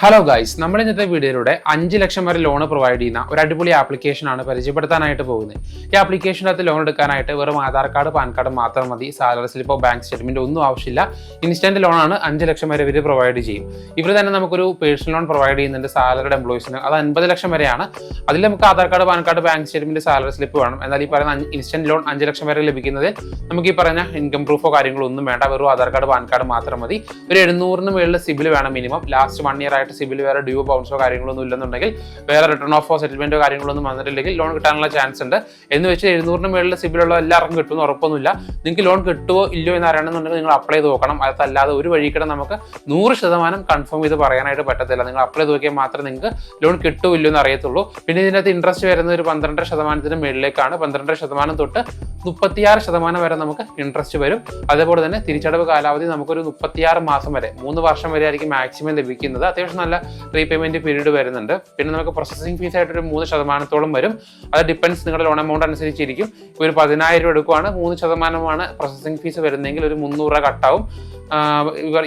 Hello guys നമ്മുടെ ഇന്നത്തെ വീഡിയോയിലൂടെ അഞ്ച് ലക്ഷം വരെ ലോൺ പ്രൊവൈഡ് ചെയ്യുന്ന ഒരു അടിപൊളി ആപ്ലിക്കേഷനാണ് പരിചയപ്പെടുത്താനായിട്ട് പോകുന്നത്. ഈ ആപ്ലിക്കേഷനകത്ത് ലോൺ എടുക്കാനായിട്ട് വെറും ആധാർ കാർഡ് പാൻ കാർഡ് മാത്രം മതി. സാലറി സ്ലിപ്പോ ബാങ്ക് സ്റ്റേറ്റ്മെന്റ് ഒന്നും ആവശ്യമില്ല. ഇൻസ്റ്റന്റ് ലോണാണ് അഞ്ച് ലക്ഷം വരെ ഇവർ പ്രൊവൈഡ് ചെയ്യും. ഇവർ തന്നെ നമുക്കൊരു പേഴ്സണൽ ലോൺ പ്രൊവൈഡ് ചെയ്യുന്നുണ്ട്. സാലറിയുടെ എംപ്ലോയീസിന് അത് അൻപത് ലക്ഷം വരെയാണ്. അതിൽ നമുക്ക് Aadhaar card PAN card bank statement salary slip വേണം. എന്നാൽ ഈ പറയുന്ന ഇൻസ്റ്റന്റ് ലോൺ അഞ്ച് ലക്ഷം വരെ ലഭിക്കുന്നത് നമുക്ക് ഈ പറഞ്ഞ ഇൻകം പ്രൂഫോ കാര്യങ്ങളോ ഒന്നും വേണ്ട. വെറും ആധാർ കാർഡ് പാൻ കാർഡ് മാത്രം മതി. ഒരു എഴുന്നൂറിന് മുകളിൽ സിബിൽ വേണം മിനിമം ലാസ്റ്റ് വൺ ഇയർ ആയിട്ട് സിബിൽ വേറെ ഡ്യൂ ബൗൺസോ കാര്യങ്ങളൊന്നും ഇല്ലെന്നുണ്ടെങ്കിൽ വേറെ റിട്ടേൺ ഓഫോ സെറ്റിൽമെന്റോ കാര്യങ്ങളൊന്നും വന്നിട്ടില്ലെങ്കിൽ ലോൺ കിട്ടാനുള്ള ചാൻസ് ഉണ്ട്. എന്ന് വെച്ച് എഴുന്നൂറിന് മുകളിൽ സിബിലുള്ള എല്ലാവർക്കും കിട്ടുമെന്ന് ഉറപ്പൊന്നുമില്ല. നിങ്ങൾക്ക് ലോൺ കിട്ടുമോ ഇല്ലയോ എന്ന് അറിയണമെന്നുണ്ടെങ്കിൽ നിങ്ങൾ അപ്ലൈ ചെയ്ത് നോക്കണം. അതല്ലാതെ ഒരു വഴിക്കിടെ നമുക്ക് നൂറ് ശതമാനം കൺഫേം ചെയ്ത് പറയാനായിട്ട് പറ്റത്തില്ല. നിങ്ങൾ അപ്ലൈ ചെയ്ത് നോക്കിയാൽ മാത്രമേ നിങ്ങൾക്ക് ലോൺ കിട്ടുമോ ഇല്ലയോ എന്ന് അറിയത്തുള്ളൂ. പിന്നെ ഇതിനകത്ത് ഇൻട്രസ്റ്റ് വരുന്ന ഒരു പന്ത്രണ്ടര ശതമാനത്തിന് മേളിലേക്കാണ്. പന്ത്രണ്ടര ശതമാനം തൊട്ട് മുപ്പത്തിയാറ് ശതമാനം വരെ നമുക്ക് ഇൻട്രസ്റ്റ് വരും. അതേപോലെ തന്നെ തിരിച്ചടവ് കാലാവധി നമുക്കൊരു മുപ്പത്തിയാറ് മാസം വരെ മൂന്ന് വർഷം വരെ ആയിരിക്കും മാക്സിമം ലഭിക്കുന്നത്. അത്യാവശ്യം നല്ല റീപേയ്മെന്റ് പീരീഡ് വരുന്നുണ്ട്. പിന്നെ നമുക്ക് പ്രോസസ്സിംഗ് ഫീസ് ആയിട്ട് ഒരു മൂന്ന് ശതമാനത്തോളം വരും. അത് ഡിപ്പെൻസ് നിങ്ങളുടെ ലോൺ എമൗണ്ട് അനുസരിച്ചിരിക്കും. ഒരു പതിനായിരം രൂപ എടുക്കുവാണ്. മൂന്ന് ശതമാനമാണ് പ്രോസസ്സിംഗ് ഫീസ് വരുന്നതെങ്കിൽ ഒരു മുന്നൂറ് രൂപ കട്ടാവും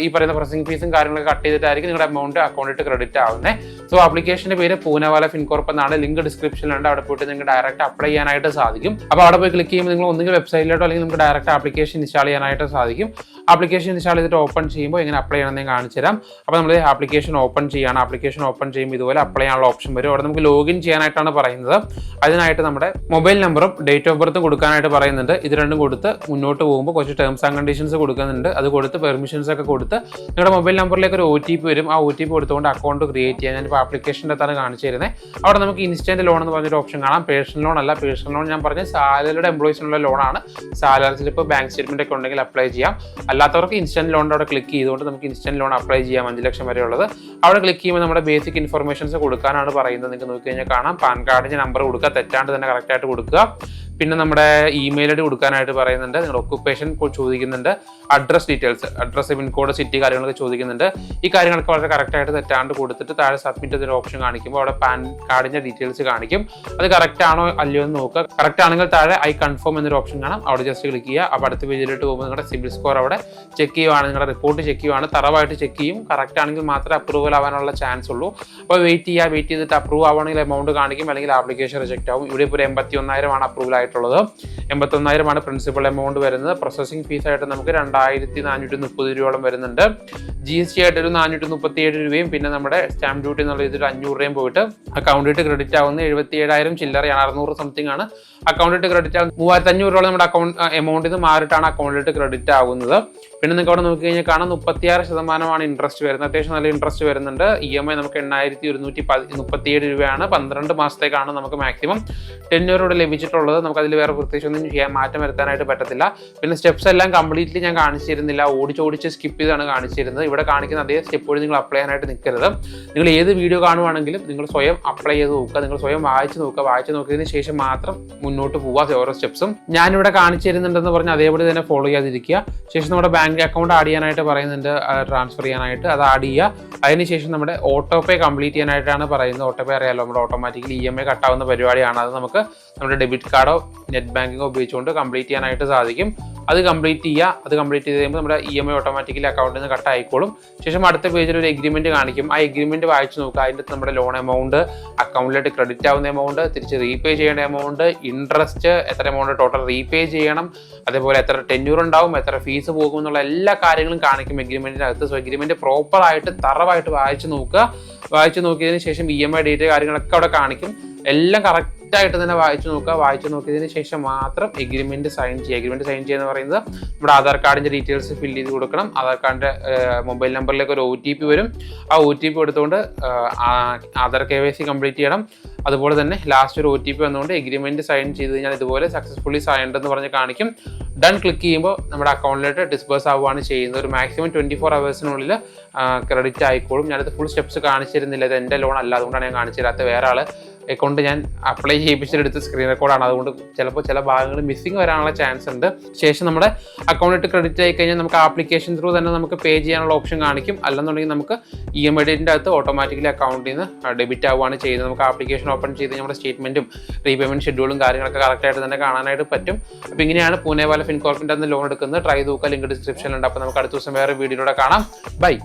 ഈ പറയുന്ന പ്രോസസ്സിംഗ് ഫീസും കാര്യങ്ങളൊക്കെ കട്ട് ചെയ്തിട്ടായിരിക്കും നിങ്ങളുടെ എമൗണ്ട് അക്കൗണ്ടിട്ട് ക്രെഡിറ്റ് ആവുന്നത് സോ ആപ്ലിക്കേഷന്റെ പേര് പൂനവാല ഫിൻകോർപ്പ് എന്നാണ്. ലിങ്ക് ഡിസ്ക്രിപ്ഷനിലുണ്ട് അവിടെ പോയിട്ട് നിങ്ങൾക്ക് ഡയറക്റ്റ് അപ്ലൈ ചെയ്യാനായിട്ട് സാധിക്കും. അപ്പോൾ അവിടെ പോയി ക്ലിക്ക് ചെയ്യുമ്പോൾ നിങ്ങൾ ഒന്നുകിൽ വെബ്സൈറ്റിലോട്ടോ അല്ലെങ്കിൽ നമുക്ക് ഡയറക്റ്റ് ആപ്ലിക്കേഷൻ ഇൻസ്റ്റാൾ ചെയ്യാനായിട്ട് സാധിക്കും. ആപ്ലിക്കേഷൻ ഇൻസ്റ്റാൾ ചെയ്തിട്ട് ഓപ്പൺ ചെയ്യുമ്പോൾ എങ്ങനെ അപ്ലൈ ചെയ്യണമെന്ന് കാണിച്ചു തരാം. അപ്പോൾ നമ്മൾ ആപ്ലിക്കേഷൻ ഓപ്പൺ ചെയ്യാണ്. ആപ്ലിക്കേഷൻ ഓപ്പൺ ചെയ്യുമ്പോൾ ഇതുപോലെ അപ്ലൈ ചെയ്യാനുള്ള ഓപ്ഷൻ വരും. അവിടെ നമുക്ക് ലോഗിൻ ചെയ്യാനായിട്ടാണ് പറയുന്നത്. അതിനായിട്ട് നമ്മുടെ മൊബൈൽ നമ്പറും ഡേറ്റ് ഓഫ് ബർത്തും കൊടുക്കാനായിട്ട് പറയുന്നുണ്ട്. ഇത് രണ്ടും കൊടുത്ത് മുന്നോട്ട് പോകുമ്പോൾ കുറച്ച് ടേംസ് ആൻഡ് കണ്ടീഷൻസ് കൊടുക്കുന്നുണ്ട്. അത് കൊടുത്ത് പെർമിഷൻസ് ഒക്കെ കൊടുത്ത് നിങ്ങളുടെ മൊബൈൽ നമ്പറിലേക്ക് ഒരു ഒ ടി പി വരും. ആ ഒ ടി പി കൊടുത്തുകൊണ്ട് അക്കൗണ്ട് ക്രിയേറ്റ് ചെയ്യാൻ ഞാനിപ്പോൾ ആപ്ലിക്കേഷന്റെ അകത്താണ് കാണിച്ചു തരുന്നത് അവിടെ നമുക്ക് ഇൻസ്റ്റന്റ് ലോൺ എന്ന് പറഞ്ഞൊരു ഓപ്ഷൻ കാണാം. പേഴ്സണൽ ലോൺ അല്ല പേഴ്സണൽ ലോൺ ഞാൻ പറഞ്ഞ സാലറിയുടെ എംപ്ലോയീസിനുള്ള ലോണാണ് സാലറി സ്ലിപ്പ് ബാങ്ക് സ്റ്റേറ്റ്മെന്റ് ഒക്കെ ഉണ്ടെങ്കിൽ അപ്ലൈ ചെയ്യാം. അല്ലാത്തവർക്ക് ഇൻസ്റ്റന്റ് ലോണിന്റെ അവിടെ ക്ലിക്ക് ചെയ്തുകൊണ്ട് നമുക്ക് ഇൻസ്റ്റന്റ് ലോൺ അപ്ലൈ ചെയ്യാം അഞ്ച് ലക്ഷം വരെ ഉള്ളത്. അവിടെ ക്ലിക്ക് ചെയ്യുമ്പോൾ നമ്മുടെ ബേസിക് ഇൻഫർമേഷൻസ് കൊടുക്കാനാണ് പറയുന്നത്. നിങ്ങൾക്ക് നോക്കി കഴിഞ്ഞാൽ കാണാം. പാൻ കാർഡിന്റെ നമ്പർ കൊടുക്കുക. തെറ്റാണ്ട് തന്നെ കറക്റ്റായിട്ട് കൊടുക്കുക. പിന്നെ നമ്മുടെ ഇമെയിൽ ഐ ഡി കൊടുക്കാനായിട്ട് പറയുന്നുണ്ട്. നിങ്ങളുടെ ഒക്കുപ്പേഷൻ ചോദിക്കുന്നുണ്ട്. Address details address pincode city കാര്യങ്ങളൊക്കെ ചോദിക്കുന്നുണ്ട്. ഈ കാര്യങ്ങളൊക്കെ വളരെ കറക്റ്റായിട്ട് തെറ്റാണ്ട് കൊടുത്തിട്ട് താഴെ സബ്മിറ്റ് ചെയ്തൊരു ഓപ്ഷൻ കാണിക്കുമ്പോൾ അവിടെ പാൻ കാർഡിന്റെ ഡീറ്റെയിൽസ് കാണിക്കും. അത് കറക്റ്റ് ആണോ അല്ലയോ എന്ന് നോക്കുക. കറക്റ്റ് ആണെങ്കിൽ താഴെ ഐ കൺഫേം എന്നൊരു ഓപ്ഷൻ കാണാം. അവിടെ ജസ്റ്റ് ക്ലിക്ക് ചെയ്യുക. അപ്പോൾ അടുത്ത പേജിലോട്ട് പോകുമ്പോൾ നിങ്ങളുടെ സിബിൽ സ്കോർ അവിടെ ചെക്ക് ചെയ്യുവാണ്. നിങ്ങളുടെ റിപ്പോർട്ട് ചെക്ക് ചെയ്യുവാണ്. തറവായിട്ട് ചെക്ക് ചെയ്യും. കറക്റ്റ് ആണെങ്കിൽ മാത്രമേ അപ്രൂവൽ ആവാനുള്ള ചാൻസ് ഉള്ളൂ. അപ്പോൾ വെയിറ്റ് ചെയ്യുക. വെയിറ്റ് ചെയ്തിട്ട് അപ്രൂവ് ആവുകയാണെങ്കിൽ എമൗണ്ട് കാണിക്കും. അല്ലെങ്കിൽ ആപ്ലിക്കേഷൻ റിജക്റ്റ് ആവും. ഇവിടെ ഇപ്പോൾ ഒരു എൺപത്തി ഒന്നായിരമാണ് അപ്രൂവൽ ആയിട്ടുള്ളത്. എൺപത്തി ഒന്നായിരമാണ് പ്രിൻസിപ്പൽ എമൗണ്ട് വരുന്നത്. പ്രോസസ്സിംഗ് ഫീസ് ആയിട്ട് നമുക്ക് രണ്ടായിരത്തി നാനൂറ്റി മുപ്പത് രൂപയോളം വരുന്നുണ്ട്. ജി എസ് ടി ആയിട്ട് ഒരു നാനൂറ്റി മുപ്പത്തി ഏഴ് രൂപയും പിന്നെ നമ്മുടെ സ്റ്റാമ്പ് ഡ്യൂട്ടി എന്നുള്ള ഇതിൽ അഞ്ഞൂറ് രൂപയും പോയിട്ട് അക്കൗണ്ടിട്ട് ക്രെഡിറ്റ് ആവുന്ന എഴുപത്തി ഏഴായിരം ചില്ലറയാണ് അറുന്നൂറ് സംതിങ് ആണ്. അക്കൗണ്ടിട്ട് ക്രെഡിറ്റ് ആവുന്നത് മൂവായിരത്തി രൂപ നമ്മുടെ അക്കൗണ്ട് എമൗണ്ടിൽ നിന്ന് മാറിയിട്ടാണ് അക്കൗണ്ടിട്ട് ക്രെഡിറ്റ് ആകുന്നത് പിന്നെ നിങ്ങൾക്ക് അവിടെ നോക്കി കഴിഞ്ഞാൽ കാണാം മുപ്പത്തിയാറ് ശതമാനമാണ് ഇൻട്രസ്റ്റ് വരുന്നത്. അത്യാവശ്യം നല്ല ഇൻട്രസ്റ്റ് വരുന്നുണ്ട്. ഇ എം ഐ നമുക്ക് എണ്ണായിരത്തി ഒരുന്നൂറ്റി മുപ്പത്തിയേഴ് രൂപയാണ്. പന്ത്രണ്ട് മാസത്തേക്കാണ് നമുക്ക് മാക്സിമം ടെന്നൂറോടെ ലഭിച്ചിട്ടുള്ളത്. നമുക്ക് അതിൽ വേറെ പ്രത്യേകിച്ച് ഒന്നും ചെയ്യാൻ മാറ്റം വരുത്താനായിട്ട് പറ്റത്തില്ല. പിന്നെ സ്റ്റെപ്സ് എല്ലാം കംപ്ലീറ്റ്ലി ഞാൻ കാണിച്ചിരുന്നില്ല. ഓടിച്ചോടിച്ച് സ്കിപ്പ് ചെയ്താണ് കാണിച്ചിരുന്നത്. ഇവിടെ കാണിക്കുന്ന അതേ സ്റ്റെപ്പ് വഴി നിങ്ങൾ അപ്ലൈ ചെയ്യാനായിട്ട് നിൽക്കരുത് നിങ്ങൾ ഏത് വീഡിയോ കാണുവാണെങ്കിലും നിങ്ങൾ സ്വയം അപ്ലൈ ചെയ്ത് നോക്കുക. നിങ്ങൾ സ്വയം വായിച്ച് നോക്കുക. വായിച്ച് നോക്കിയതിന് ശേഷം മാത്രം മുന്നോട്ട് പോവുക. ഓരോ സ്റ്റെപ്സും ഞാനിവിടെ കാണിച്ചു തരുന്നുണ്ടെന്ന് പറഞ്ഞ് അതേപോലെ തന്നെ ഫോളോ ചെയ്യാതിരിക്കുക. ശേഷം നമ്മുടെ ബാങ്ക് അക്കൗണ്ട് ആഡ് ചെയ്യാനായിട്ട് പറയുന്നുണ്ട്. ട്രാൻസ്ഫർ ചെയ്യാനായിട്ട് അത് ആഡ് ചെയ്യുക. അതിനുശേഷം നമ്മുടെ ഓട്ടോ പേ കംപ്ലീറ്റ് ചെയ്യാനായിട്ടാണ് പറയുന്നത്. ഓട്ടോ പേ അറിയാലോ? നമ്മുടെ ഓട്ടോമാറ്റിക്കലി ഇ എം ഐ കട്ടാവുന്ന പരിപാടിയാണ്. അത് നമുക്ക് നമ്മുടെ ഡെബിറ്റ് കാർഡോ നെറ്റ് ബാങ്കിങ്ങോ ഉപയോഗിച്ചുകൊണ്ട് കംപ്ലീറ്റ് ചെയ്യാനായിട്ട് സാധിക്കും. അത് കംപ്ലീറ്റ് ചെയ്യുക അത് കംപ്ലീറ്റ് ചെയ്ത് നമ്മുടെ ഇ എം ഐ ഓട്ടോമാറ്റിക്കലി അക്കൗണ്ടിൽ നിന്ന് കട്ട് ആയിക്കോളും. ശേഷം അടുത്ത പേജിൽ ഒരു എഗ്രിമെന്റ് കാണിക്കും. ആ എഗ്രിമെന്റ് വായിച്ചു നോക്കുക. അതിന്റെ നമ്മുടെ ലോൺ എമൗണ്ട് അക്കൗണ്ടിലേക്ക് ക്രെഡിറ്റ് ആവുന്ന എമൗണ്ട് തിരിച്ച് റീപേ ചെയ്യേണ്ട എമൗണ്ട് ഇൻട്രസ്റ്റ് എത്ര എമൗണ്ട് ടോട്ടൽ റീപേ ചെയ്യണം അതേപോലെ എത്ര ടെന്യൂർ ഉണ്ടാവും എത്ര ഫീസ് പോകും എന്നുള്ള എല്ലാ കാര്യങ്ങളും കാണിക്കും എഗ്രിമെന്റിനകത്ത് സോ എഗ്രിമെന്റ് പ്രോപ്പർ ആയിട്ട് തറവായിട്ട് വായിച്ചു നോക്കുക. വായിച്ചു നോക്കിയതിന് ശേഷം ഇ എം ഐ ഡേറ്റ് കാര്യങ്ങളൊക്കെ അവിടെ കാണിക്കും. എല്ലാം കറക്റ്റ് ആയിട്ട് തന്നെ വായിച്ചു നോക്കുക. വായിച്ചു നോക്കിയതിന് ശേഷം മാത്രം എഗ്രിമെന്റ് സൈൻ ചെയ്യുക. എഗ്രിമെന്റ് സൈൻ ചെയ്യുക എന്ന് പറയുന്നത് നമ്മുടെ ആധാർ കാർഡിന്റെ ഡീറ്റെയിൽസ് ഫിൽ ചെയ്ത് കൊടുക്കണം. ആധാർ കാർഡിന്റെ മൊബൈൽ നമ്പറിലേക്ക് ഒരു ഒ ടി പി വരും. ആ ഒ ടി പി എടുത്തുകൊണ്ട് Aadhaar K Y C complete ചെയ്യണം. അതുപോലെ തന്നെ ലാസ്റ്റ് ഒരു ഒ ടി പി വന്നുകൊണ്ട് എഗ്രിമെന്റ് സൈൻ ചെയ്ത് കഴിഞ്ഞാൽ ഇതുപോലെ സക്സസ്ഫുള്ളി സൈൻഡ് എന്ന് പറഞ്ഞ് കാണിക്കും. ഡൺ ക്ലിക്ക് ചെയ്യുമ്പോൾ നമ്മുടെ അക്കൗണ്ടിലോട്ട് ഡിസ്ബേഴ്സ് ആവുകയാണ് ചെയ്യുന്നത്. ഒരു മാക്സിമം ട്വന്റി ഫോർ അവേഴ്സിനുള്ളിൽ ക്രെഡിറ്റ് ആയിക്കോളും. ഞാനത് ഫുൾ സ്റ്റെപ്സ് കാണിച്ചിരുന്നില്ല. ഇത് എന്റെ ലോൺ അല്ല. അതുകൊണ്ടാണ് ഞാൻ കാണിച്ചു തരാത്ത വേറെ ആൾ അക്കൗണ്ട് ഞാൻ അപ്ലൈ ചെയ്യിപ്പിച്ചെടുത്ത് സ്ക്രീൻ റെക്കോർഡാണ് അതുകൊണ്ട് ചിലപ്പോൾ ചില ഭാഗങ്ങൾ മിസ്സിങ് വരാനുള്ള ചാൻസ് ഉണ്ട്. ശേഷം നമ്മുടെ അക്കൗണ്ടിട്ട് ക്രെഡിറ്റ് ആയി കഴിഞ്ഞാൽ നമുക്ക് ആപ്ലിക്കേഷൻ ത്രൂ തന്നെ നമുക്ക് പേ ചെയ്യാനുള്ള ഓപ്ഷൻ കാണിക്കും. അല്ലെന്നുണ്ടെങ്കിൽ നമുക്ക് ഇ എം ഐ ഡേറ്റിന്റെ അകത്ത് ഓട്ടോമാറ്റിക്കലി അക്കൗണ്ടിൽ നിന്ന് ഡെബിറ്റ് ആവുകയാണ് ചെയ്യുന്നത്. നമുക്ക് ആപ്ലിക്കേഷൻ ഓപ്പൺ ചെയ്ത് നമ്മുടെ സ്റ്റേറ്റ്മെന്റും റീപേയ്മെന്റ് ഷെഡ്യൂളും കാര്യങ്ങളൊക്കെ കറക്റ്റായിട്ട് തന്നെ കാണാനായിട്ട് പറ്റും. അപ്പോൾ ഇങ്ങനെയാണ് പൂനെ വാല ഫിൻകോർപ്പിന്റെ ലോൺ എടുക്കുന്നത്. ട്രൈ നോക്കുക. ലിങ്ക് ഡിസ്ക്രിപ്ഷനിലുണ്ട് അപ്പോൾ നമുക്ക് അടുത്ത ദിവസം വേറെ വീഡിയോയിലൂടെ കാണാം. ബൈ